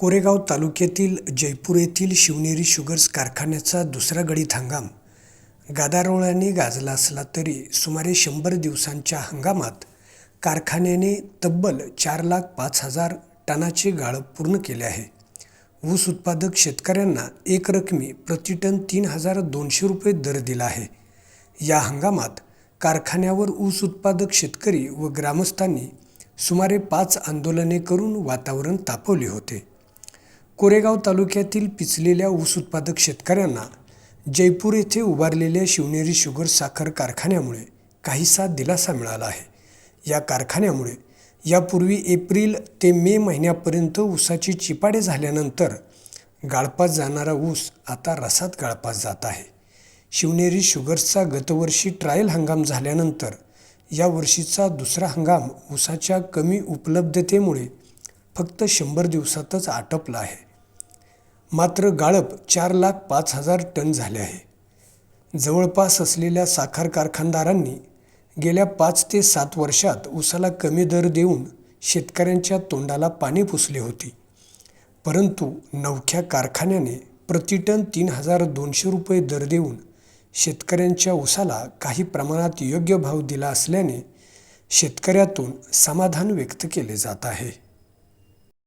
कोरेगाव तालुक्यातील जयपूर येथील शिवनेरी शुगर्स कारखान्याचा दुसरा गळीत हंगाम. गादारोळ्याने गाजला असला तरी सुमारे शंभर दिवसांच्या हंगामात कारखान्याने तब्बल चार लाख पाच हजार टनाचे गाळप पूर्ण केले आहे. ऊस उत्पादक शेतकऱ्यांना एकरकमी प्रतिटन तीन हजार दोनशे रुपये दर दिला आहे. या हंगामात कारखान्यावर ऊस उत्पादक शेतकरी व ग्रामस्थांनी सुमारे पाच आंदोलने करून वातावरण तापवले होते. कोरेगाव तालुक्यातील पिचलेल्या ऊस उत्पादक शेतकऱ्यांना जयपूर येथे उभारलेल्या शिवनेरी शुगर साखर कारखान्यामुळे काहीसा दिलासा मिळाला आहे. या कारखान्यामुळे यापूर्वी एप्रिल ते मे महिन्यापर्यंत ऊसाची चिपाडे झाल्यानंतर गाळपात जाणारा ऊस आता रसात गाळपात जात आहे. शिवनेरी शुगर्सचा गतवर्षी ट्रायल हंगाम झाल्यानंतर या वर्षीचा दुसरा हंगाम ऊसाच्या कमी उपलब्धतेमुळे फक्त शंभर दिवसातच आटपला आहे. मात्र गाळप चार लाख पाच हजार टन झाले आहे. जवळपास असलेल्या साखर कारखानदारांनी गेल्या पाच ते सात वर्षात ऊसाला कमी दर देऊन शेतकऱ्यांच्या तोंडाला पाणी पुसले होते. परंतु नवख्या कारखान्याने प्रतिटन तीन हजार दोनशे रुपये दर देऊन शेतकऱ्यांच्या ऊसाला काही प्रमाणात योग्य भाव दिला असल्याने शेतकऱ्यातून समाधान व्यक्त केले जात आहे.